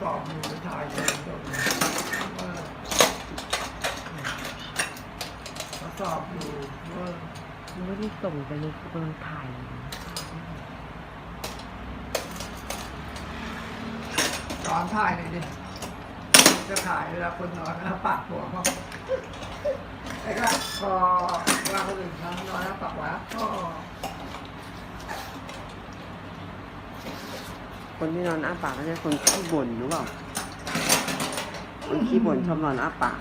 สอบอยู่ไปถ่ายเลยจบว่าเขาสอบอยู่ว่าไม่ได้ส่งไปเลยกำลังถ่ายอยู่ตอนถ่ายเลยดิจะถ่ายเวลาคนนอนนะปากหัวเขาไอ้ก็พอเวลาคนอื่นนอนนอนแล้วปากหัวก็ คนที่นอนอ้าปากก็จะคนขี้บ่นหรือเปล่าคนขี้บ่นชอบนอนอ้าปาก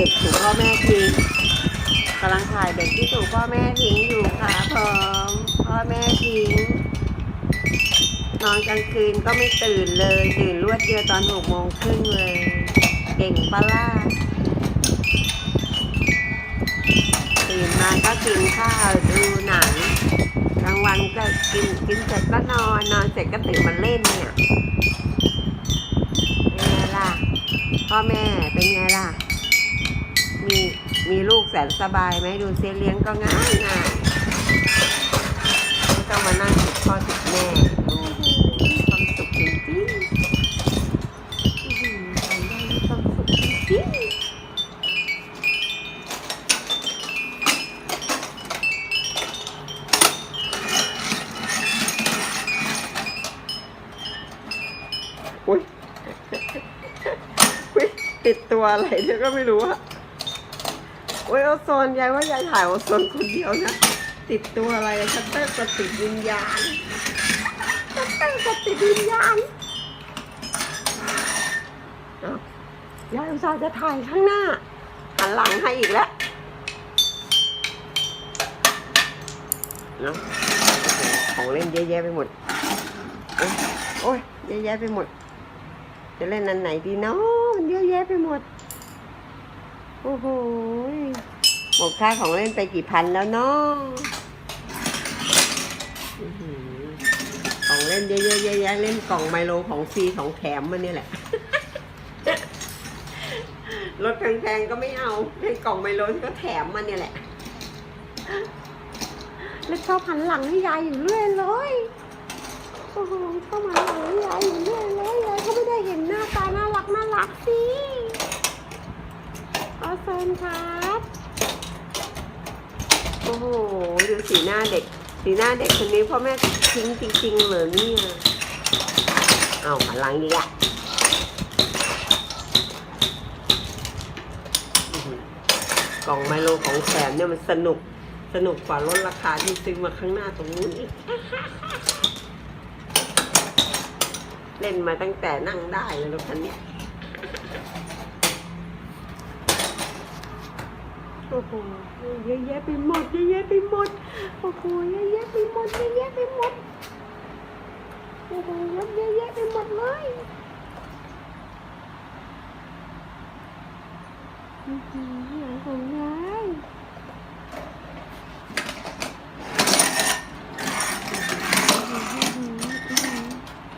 เด็กถูกพ่อแม่ทิ้งกำลังถ่ายเด็กที่ถูกพ่อแม่ทิ้งอยู่ค่ะผมพ่อแม่ทิ้งนอนกลางคืนก็ไม่ตื่นเลย ตื่นรวดเดียวตอนหกโมงครึ่งเลย เก่งปะล่ะตื่นมาก็กินข้าวดูหนังกลางวันก็กินกินเสร็จก็นอนนอนเสร็จก็ตื่นมาเล่นเนี่ยเป็นไงล่ะพ่อแม่เป็นไงล่ะ มีมีลูกแสนสบายไหมดูเซเลี้ยงก็ง่ายง่ายไม่ต้องมานั่งติดพ่อติดแม่โอ้โหความสุขจริงๆอื้อหือทำได้มีความสุขจริงๆอุ้ยอุ๊ยติดตัวอะไรเดี๋ยวก็ไม่รู้อะ โอ้ยโอโซนยายว่ายายถ่ายโอโซนคนเดียวนะ ติดตัวอะไรชัตเตอร์กดติดวิญญาณชัตเตอร์กดติดวิญญาณเอ้ายายอุตส่าห์จะถ่ายข้างหน้า หันหลังให้อีกแล้วเนาะของเล่นเยอะแยะไปหมด โอ้ยโอ้ยเยอะแยะไปหมด จะเล่นอันไหนดีเนาะมันเยอะแยะไปหมด อ้โหหมดค่าของเล่นไปกี่พันแล้วเนาะของเล่นเยอะๆแยะๆเล่นกล่องไมโลของฟรีของแถมมันนี่แหละรถแพงๆก็ไม่เอาเล่นกล่องไมโลก็แถมมันเนี่ยแหละ แล้วชอบหันหลังให้ยายอยู่เรื่อยเลยโอ้โหเข้ามาหลังยายอยู่เรื่อยเลยยายก็ไม่ได้เห็นหน้าตาน่ารักน่ารักสิ เอาเซนครับ โอ้โห ดูสีหน้าเด็ก สีหน้าเด็กคนนี้พ่อแม่ทิ้งจริงๆเลยเนี่ย เอามาหลังดีอะกล่องไมโลของแถมเนี่ยมันสนุก สนุกกว่าลดราคาที่ซื้อมาข้างหน้าตรงนู้นอีก เล่นมาตั้งแต่นั่งได้เลยรถคันนี้ย โอ้โหเยอะแยะไปหมดเยอะแยะไปหมดโอ้โหเยอะแยะไปหมดเยอะแยะไปหมดโอ้โหรถเยอะแยะไปหมดเลยอือหือของ